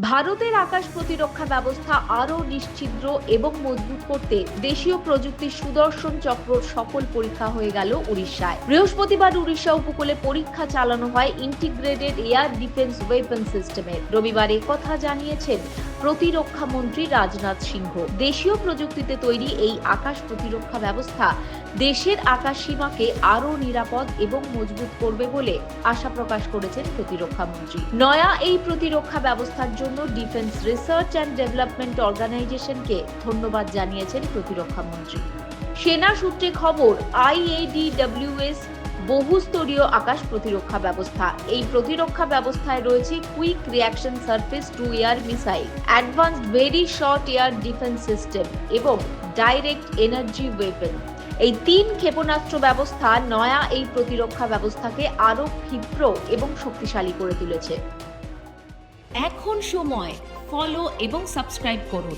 ভারতের আকাশ প্রতিরক্ষা ব্যবস্থা আরও নিশ্চিদ্র এবং মজবুত করতে দেশীয় প্রযুক্তির সুদর্শন চক্র সফল পরীক্ষা হয়ে গেল উড়িষ্যায়। বৃহস্পতিবার উড়িষ্যা উপকূলে পরীক্ষা চালানো হয় ইন্টিগ্রেটেড এয়ার ডিফেন্স ওয়েপন সিস্টেমের। রবিবার কথা জানিয়েছেন প্রতিরক্ষা মন্ত্রী রাজনাথ সিংহ। দেশীয় প্রযুক্তিতে তৈরি এই আকাশ প্রতিরক্ষা ব্যবস্থা দেশের আকাশ সীমাকে আরও নিরাপদ এবং মজবুত করবে বলে আশা প্রকাশ করেছেন প্রতিরক্ষা মন্ত্রী নয়া এই প্রতিরক্ষা ব্যবস্থার জন্য ডিফেন্স রিসার্চ অ্যান্ড ডেভেলপমেন্ট অর্গানাইজেশনকে ধন্যবাদ জানিয়েছেন প্রতিরক্ষা মন্ত্রী সেনা সূত্রে খবর, আইএডিডব্লিউএস বহুস্তরীয় আকাশ প্রতিরক্ষা ব্যবস্থা। এই প্রতিরক্ষা ব্যবস্থায় রয়েছে quick reaction surface to air missile advance very short air defence system এবং ডাইরেক্ট এনার্জি ওয়েপন। এই তিন ক্ষেপণাস্ত্র ব্যবস্থা নয়া এই প্রতিরক্ষা ব্যবস্থাকে আরও ক্ষিপ্র এবং শক্তিশালী করে তুলেছে। এখন সময়। ফলো এবং সাবস্ক্রাইব করুন।